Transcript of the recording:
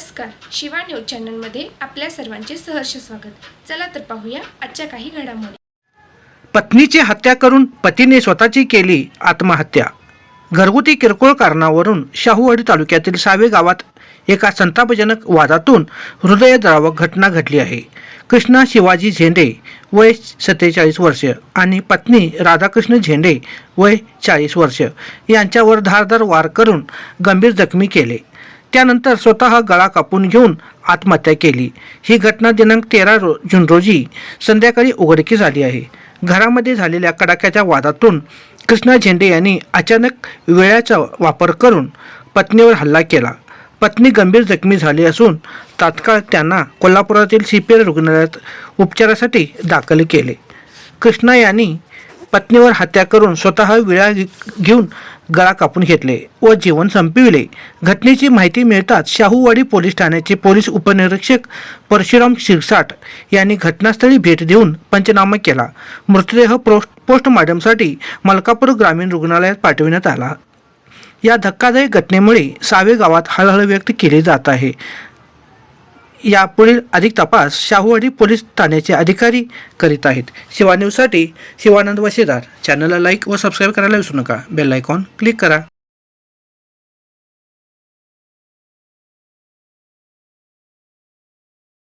Shiva news चॅनलमध्ये आपल्या सर्वांचे सहर्ष स्वागत. चला तर पाहूया आजच्या काही घडामोडी. पत्नीची हत्या करून पतीने स्वतःची केली आत्महत्या. घरगुती किरकोळ कारणावरून शाहूवाडी तालुक्यातील सावे गावात एका संतापजनक वादातून हृदयद्रावक घटना घडली आहे. कृष्णा शिवाजी झेंडे वय सत्तेचाळीस वर्ष आणि पत्नी राधाकृष्ण झेंडे वय चाळीस वर्ष यांच्यावर धारदार वार करून गंभीर जखमी केले. त्यानंतर स्वतः गळा कापून घेऊन आत्महत्या केली. ही घटना दिनांक तेरा रो जून रोजी संध्याकाळी उघडकीस आली आहे. घरामध्ये झालेल्या कडाक्याच्या वादातून कृष्णा झेंडे यांनी अचानक वेळाचा वापर करून पत्नीवर हल्ला केला. पत्नी गंभीर जखमी झाली असून तात्काळ त्यांना कोल्हापुरातील सी पी एल रुग्णालयात उपचारासाठी दाखल केले. कृष्णा यांनी पत्नीवर हत्या करून स्वतः विळा घेऊन गळा कापून घेतले व जीवन संपविले. घटनेची माहिती मिळताच शाहूवाडी पोलीस ठाण्याचे पोलीस उपनिरीक्षक परशुराम शिरसाट यांनी घटनास्थळी भेट देऊन पंचनामा केला. मृतदेह पोस्ट पोस्टमार्टमसाठी मलकापूर ग्रामीण रुग्णालयात पाठविण्यात आला. या धक्कादायक घटनेमुळे सावे गावात हळहळ व्यक्त केली जात आहे. यापुढील अधिक तपास शाहूवाडी पोलीस ठाण्याचे अधिकारी करीत आहेत. शिवा न्यूजसाठी शिवानंद वशेदार. चॅनलला लाईक व सबस्क्राईब करायला विसरू नका. बेल आयकॉन क्लिक करा.